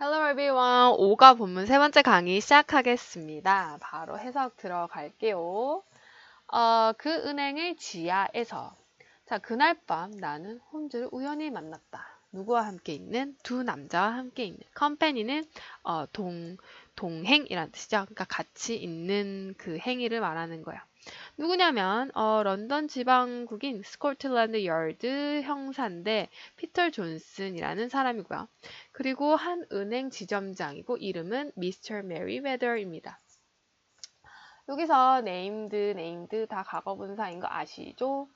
Hello everyone. 5가 본문 세 번째 강의 시작하겠습니다. 바로 해석 들어갈게요. 어, 그 은행의 지하에서 자, 그날 밤 나는 홈즈를 우연히 만났다. 누구와 함께 있는 두 남자와 함께 있는 컴퍼니는 어, 동 동행이란 뜻이죠. 그러니까 같이 있는 그 행위를 말하는 거야. 누구냐면 어, 런던 지방국인 스코틀랜드 열드 형사인데 피터 존슨이라는 사람이고요. 그리고 한 은행 지점장이고 이름은 미스터 메리웨더입니다. 여기서 네임드, 네임드 다 과거분사인 거 아시죠?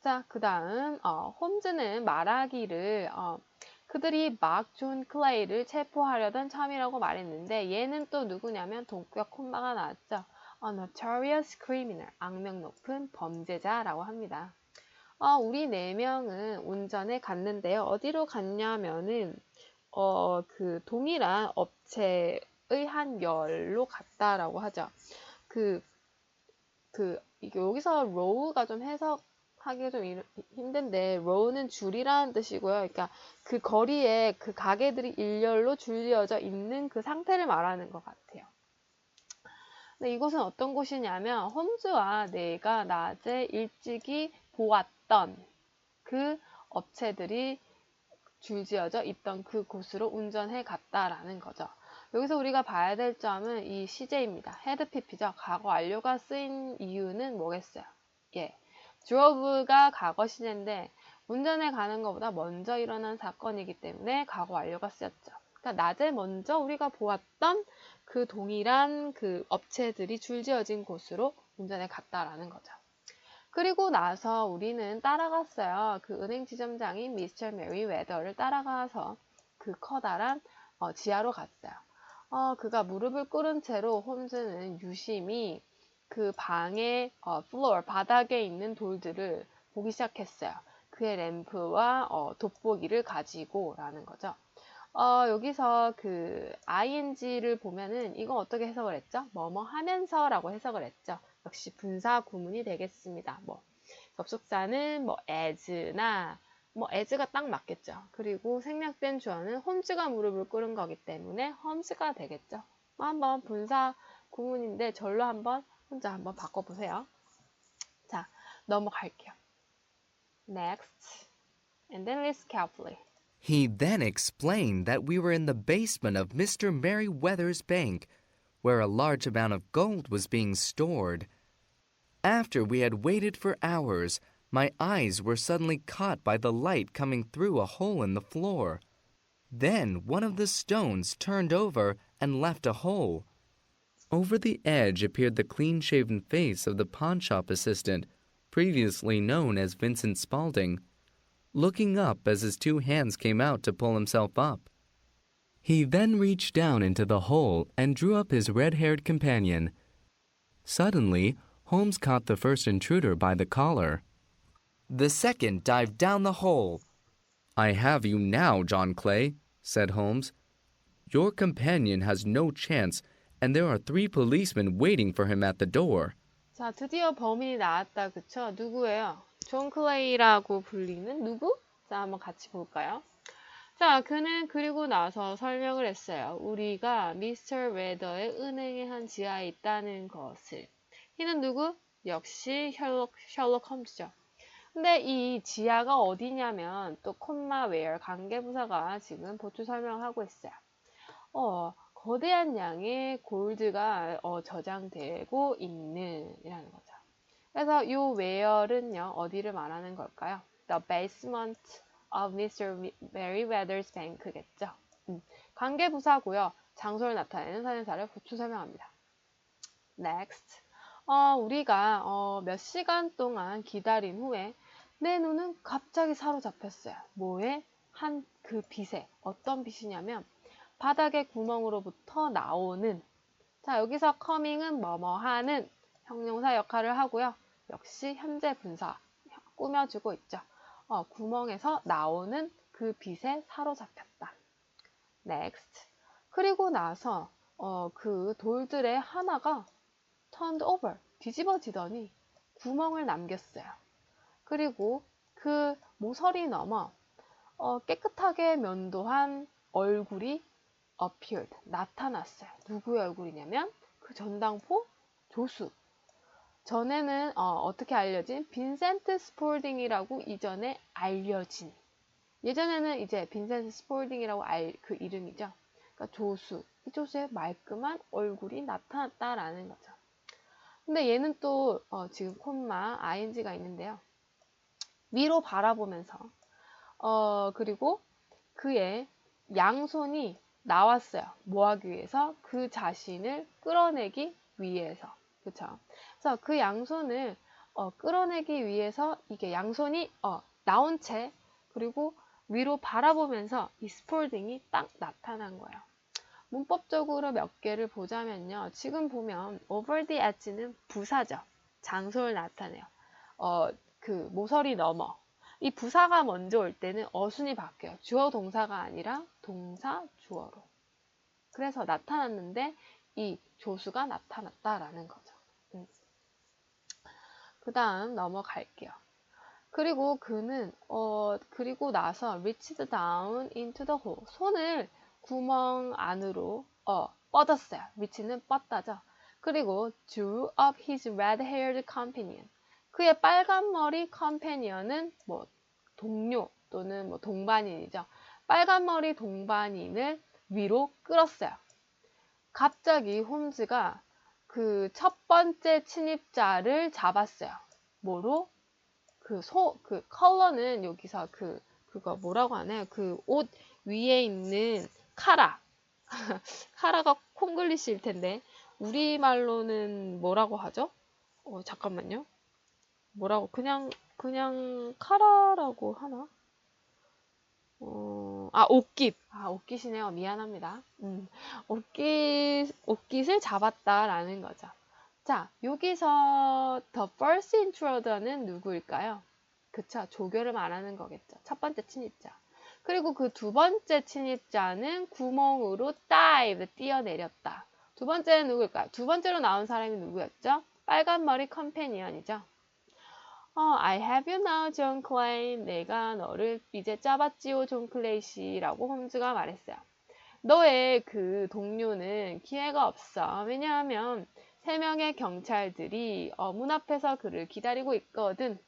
자, 그 다음 어, 홈즈는 말하기를 어, 그들이 막 존 클레이를 체포하려던 참이라고 말했는데 얘는 또 누구냐면 동격 콤마가 나왔죠. A notorious criminal, 악명 높은 범죄자라고 합니다. 어, 우리 네 명은 운전에 갔는데요. 어디로 갔냐면은 어, 그 동일한 업체의 한 열로 갔다라고 하죠. 그, 그, 여기서 row가 좀 해석하기 좀 힘든데, row는 줄이라는 뜻이고요. 그러니까 그 거리에 그 가게들이 일렬로 줄지어져 있는 그 상태를 말하는 것 같아요. 근데 이곳은 어떤 곳이냐면, 홈즈와 내가 낮에 일찍이 보았던 그 업체들이 줄지어져 있던 그 곳으로 운전해 갔다라는 거죠. 여기서 우리가 봐야 될 점은 이 시제입니다. 헤드피피죠. 과거 완료가 쓰인 이유는 뭐겠어요? 예. drove가 과거 시제인데 운전해 가는 것보다 먼저 일어난 사건이기 때문에 과거 완료가 쓰였죠. 그러니까 낮에 먼저 우리가 보았던 그 동일한 그 업체들이 줄지어진 곳으로 운전해 갔다라는 거죠. 그리고 나서 우리는 따라갔어요. 그 은행 지점장인 미스터 메리 웨더를 따라가서 그 커다란 어, 지하로 갔어요. 어, 그가 무릎을 꿇은 채로 홈즈는 유심히 그 방의 어, 플로어 바닥에 있는 돌들을 보기 시작했어요. 그의 램프와 어, 돋보기를 가지고라는 거죠. 어, 여기서 그 ing를 보면은 이거 어떻게 해석을 했죠? 뭐뭐 하면서 라고 해석을 했죠. 역시 분사 구문이 되겠습니다. 뭐 접속사는 뭐 as나 뭐 as가 딱 맞겠죠. 그리고 생략된 주어는 홈즈가 무릎을 꿇은 거기 때문에 홈즈가 되겠죠. 뭐 한번 분사 구문인데 절로 한번 혼자 한번 바꿔보세요. 자, 넘어갈게요. Next. And then list carefully. He then explained that we were in the basement of Mr. Merryweather's bank, where a large amount of gold was being stored. After we had waited for hours, my eyes were suddenly caught by the light coming through a hole in the floor. Then one of the stones turned over and left a hole. Over the edge appeared the clean shaven face of the pawnshop assistant, previously known as Vincent Spaulding looking up as his two hands came out to pull himself up. He then reached down into the hole and drew up his red haired companion. Suddenly, Holmes caught the first intruder by the collar. The second dived down the hole. I have you now, John Clay, said Holmes. Your companion has no chance, and there are three policemen waiting for him at the door. 자, 드디어 범인이 나왔다. 그쵸? 누구예요? 존 클레이라고 불리는 누구? 자, 한번 같이 볼까요? 자, 그는 그리고 나서 설명을 했어요. 우리가 미스터 웨더의 은행의 한 지하에 있다는 것을. 이는 누구? 역시 셜록, 셜록 홈즈죠. 근데 이 지하가 어디냐면 또 콤마 웨어 관계부사가 지금 보충 설명을 하고 있어요. 어, 거대한 양의 골드가 어, 저장되고 있는 이라는 거죠. 그래서 이 where은요 어디를 말하는 걸까요? The basement of Mr. Merryweather's bank겠죠. 음, 관계부사고요. 장소를 나타내는 사연사를 보충 설명합니다. Next. 어, 우리가 어, 몇 시간 동안 기다린 후에 내 눈은 갑자기 사로잡혔어요. 뭐에? 한 그 빛에. 어떤 빛이냐면 바닥의 구멍으로부터 나오는 자 여기서 coming은 뭐뭐 하는 형용사 역할을 하고요. 역시 현재 분사 꾸며주고 있죠. 어, 구멍에서 나오는 그 빛에 사로잡혔다. Next. 그리고 나서 어, 그 돌들의 하나가 turned over 뒤집어지더니 구멍을 남겼어요. 그리고 그 모서리 넘어 어, 깨끗하게 면도한 얼굴이 appeared. 나타났어요. 누구의 얼굴이냐면 그 전당포 조수. 전에는 어, 떻게 알려진 빈센트 스폴딩이라고 이전에 알려진. 예전에는 이제 빈센트 스폴딩이라고 알 그 이름이죠. 그러니까 조수. 이 조수의 말끔한 얼굴이 나타났다라는 거죠. 근데 얘는 또 어, 지금 콤마 ing가 있는데요. 위로 바라보면서 어 그리고 그의 양손이 나왔어요. 뭐 하기 위해서? 그 자신을 끌어내기 위해서. 그쵸? 그래서 그 양손을 어, 끌어내기 위해서 이게 양손이 어, 나온 채 그리고 위로 바라보면서 이 스폴딩이 딱 나타난 거예요. 문법적으로 몇 개를 보자면요. 지금 보면 over the edge는 부사죠. 장소를 나타내요. 어, 그 모서리 넘어. 이 부사가 먼저 올 때는 어순이 바뀌어요. 주어 동사가 아니라 동사 주어로. 그래서 나타났는데 이 조수가 나타났다라는 거죠. 음. 그 다음 넘어갈게요. 그리고 그는 어 그리고 나서 reached down into the hole 손을 구멍 안으로 어 뻗었어요. reach는 뻗다죠. 그리고 drew up his red-haired companion 그의 빨간 머리 컴패니언은 뭐 동료 또는 뭐 동반인이죠. 빨간 머리 동반인을 위로 끌었어요. 갑자기 홈즈가 그 첫 번째 침입자를 잡았어요. 뭐로? 그 소, 그 컬러는 여기서 그, 그거 뭐라고 하나요? 그 옷 위에 있는 카라. 카라가 콩글리시일 텐데, 우리말로는 뭐라고 하죠? 어, 잠깐만요. 뭐라고, 그냥, 그냥 카라라고 하나? 어, 아, 옷깃. 아, 옷깃이네요. 미안합니다. 음, 옷깃, 옷깃을 잡았다라는 거죠. 자, 여기서 the first intruder는 누구일까요? 그쵸. 조교를 말하는 거겠죠. 첫 번째 침입자. 그리고 그 두 번째 침입자는 구멍으로 dive, 뛰어내렸다. 두 번째는 누구일까요? 두 번째로 나온 사람이 누구였죠? 빨간 머리 컴패니언이죠. 어, I have you now, 존 클레이. 내가 너를 이제 짜봤지요, 존 클레이 씨라고 홈즈가 말했어요. 너의 그 동료는 기회가 없어. 왜냐하면 세 명의 경찰들이 어, 문 앞에서 그를 기다리고 있거든.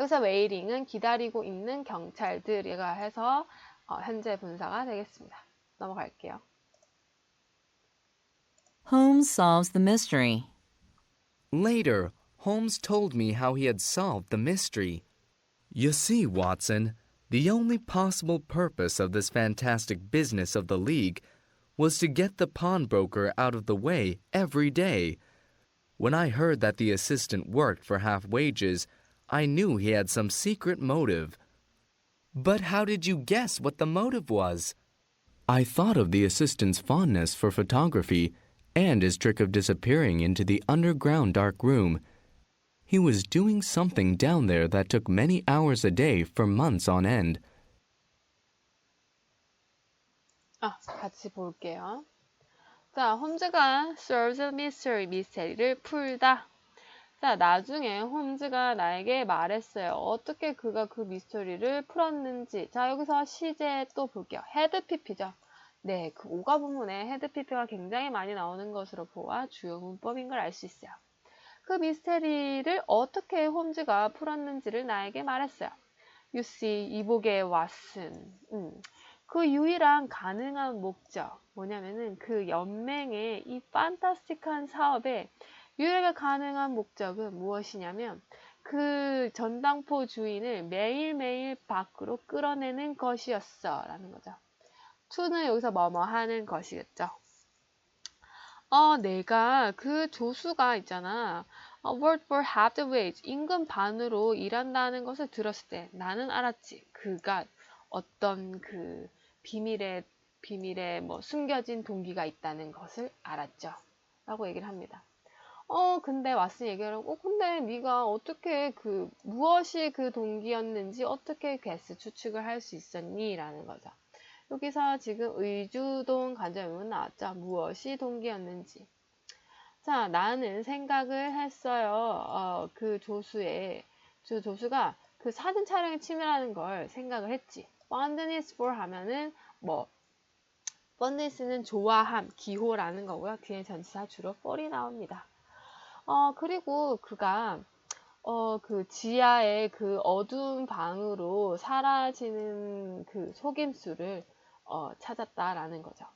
여기서 웨이링은 기다리고 있는 경찰들이가 해서 어, 현재 분사가 되겠습니다. 넘어갈게요. Holmes solves the mystery. Later, Holmes told me how he had solved the mystery. You see, Watson, the only possible purpose of this fantastic business of the League was to get the pawnbroker out of the way every day. When I heard that the assistant worked for half wages, I knew he had some secret motive. But how did you guess what the motive was? I thought of the assistant's fondness for photography and his trick of disappearing into the underground dark room. He was doing something down there that took many hours a day for months on end. 아, 같이 볼게요. 자, 홈즈가 solve the mystery, 미스테리를 풀다. 자, 나중에 홈즈가 나에게 말했어요. 어떻게 그가 그 미스터리를 풀었는지. 자, 여기서 시제 또 볼게요. 헤드 PP죠. 네, 그 오가 부문에 헤드 PP가 굉장히 많이 나오는 것으로 보아 주요 문법인 걸 알 수 있어요. 그 미스테리를 어떻게 홈즈가 풀었는지를 나에게 말했어요. See, 이복의 왓슨. 음. 그 유일한 가능한 목적, 뭐냐면은 그 연맹의 이 판타스틱한 사업에 유일하게 가능한 목적은 무엇이냐면 그 전당포 주인을 매일매일 밖으로 끌어내는 것이었어. 라는 거죠. to는 여기서 뭐뭐 하는 것이겠죠. 어, 내가 그 조수가 있잖아. 어, work for half the wage. 임금 반으로 일한다는 것을 들었을 때 나는 알았지. 그가 어떤 그 비밀의, 비밀의 뭐 숨겨진 동기가 있다는 것을 알았죠. 라고 얘기를 합니다. 어, 근데 왓슨 얘기하고, 어, 근데 네가 어떻게 그, 무엇이 그 동기였는지 어떻게 개스 추측을 할 수 있었니? 라는 거죠. 여기서 지금 의주동 간접명은 나왔죠. 무엇이 동기였는지. 자, 나는 생각을 했어요. 어, 그 조수의, 그 조수가 그 사진 촬영에 치밀하는 걸 생각을 했지. Fondness for 하면은 뭐, fondness는 좋아함, 기호라는 거고요. 뒤에 전치사 주로 for이 나옵니다. 어, 그리고 그가 어, 그 지하의 그 어두운 방으로 사라지는 그 속임수를 어, 찾았다라는 거죠.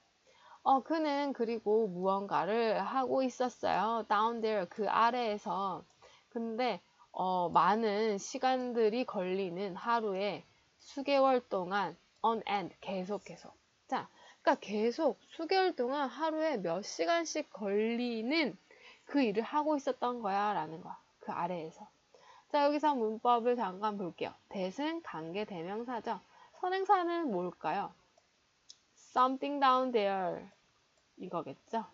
어, 그는 그리고 무언가를 하고 있었어요. down there, 그 아래에서. 근데, 어, 많은 시간들이 걸리는 하루에 수개월 동안 on end, 계속 계속. 자, 그러니까 계속 수개월 동안 하루에 몇 시간씩 걸리는 그 일을 하고 있었던 거야, 라는 거야. 그 아래에서. 자, 여기서 문법을 잠깐 볼게요. 대은 관계 대명사죠. 선행사는 뭘까요? something down there. 이거겠죠?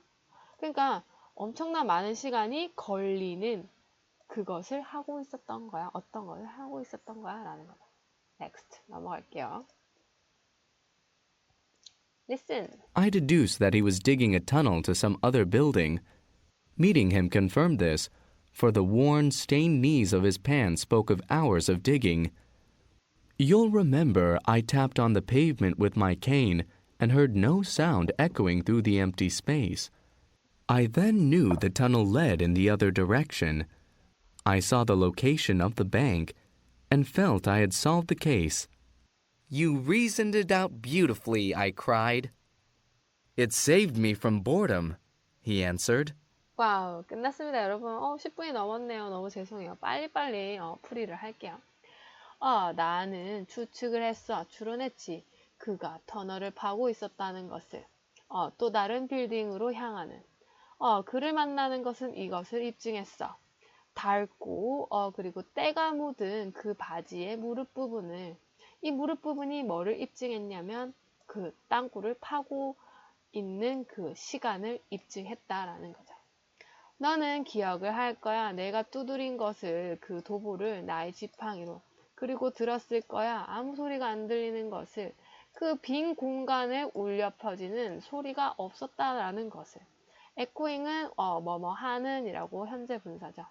그러니까 엄청난 많은 시간이 걸리는 그것을 하고 있었던 거야. 어떤 것을 하고 있었던 거야. 라는 거죠. next. 넘어갈게요. listen. I deduced that he was digging a tunnel to some other building. Meeting him confirmed this, for the worn, stained knees of his pants spoke of hours of digging. You'll remember I tapped on the pavement with my cane and heard no sound echoing through the empty space. I then knew the tunnel led in the other direction. I saw the location of the bank and felt I had solved the case. You reasoned it out beautifully, I cried. It saved me from boredom, he answered. 와우, 끝났습니다, 여러분. 어, 10분이 넘었네요. 너무 죄송해요. 빨리빨리 어, 풀이를 할게요. 어, 나는 추측을 했어. 추론했지. 그가 터널을 파고 있었다는 것을. 어, 또 다른 빌딩으로 향하는. 어, 그를 만나는 것은 이것을 입증했어. 닳고, 어, 그리고 때가 묻은 그 바지의 무릎 부분을. 이 무릎 부분이 뭐를 입증했냐면 그 땅굴을 파고 있는 그 시간을 입증했다라는 거죠. 너는 기억을 할 거야. 내가 두드린 것을 그 도보를 나의 지팡이로 그리고 들었을 거야. 아무 소리가 안 들리는 것을 그 빈 공간에 울려 퍼지는 소리가 없었다라는 것을 에코잉은 어, 뭐뭐 하는이라고 현재 분사죠.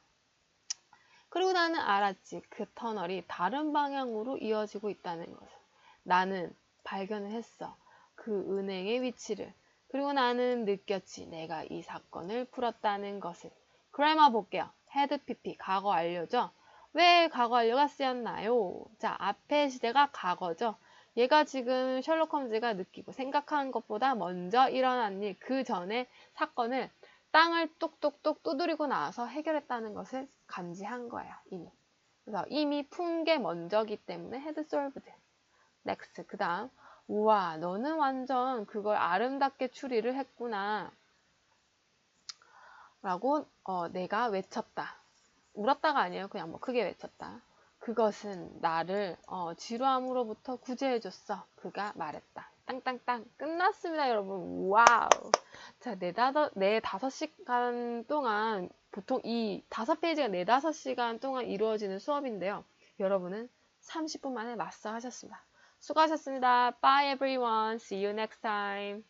그리고 나는 알았지. 그 터널이 다른 방향으로 이어지고 있다는 것을. 나는 발견을 했어. 그 은행의 위치를. 그리고 나는 느꼈지. 내가 이 사건을 풀었다는 것을. 그래마 볼게요. 헤드 PP, 과거 완료죠. 왜 과거 완료가 쓰였나요? 자, 앞의 시대가 과거죠. 얘가 지금 셜록 홈즈가 느끼고 생각한 것보다 먼저 일어난 일, 그 전에 사건을 땅을 똑똑똑 두드리고 나와서 해결했다는 것을 감지한 거예요, 이미. 그래서 이미 푼 게 먼저기 때문에 헤드 솔브드. 넥스트. 그 다음. 우와, 너는 완전 그걸 아름답게 추리를 했구나. 라고 어, 내가 외쳤다. 울었다가 아니에요. 그냥 뭐 크게 외쳤다. 그것은 나를 어, 지루함으로부터 구제해줬어. 그가 말했다. 땅땅땅. 끝났습니다, 여러분. 와우. 자, 네 다섯, 네 다섯 시간 동안, 보통 이 다섯 페이지가 네 다섯 시간 동안 이루어지는 수업인데요. 여러분은 30분 만에 마스터 하셨습니다. 수고하셨습니다. Bye everyone. See you next time.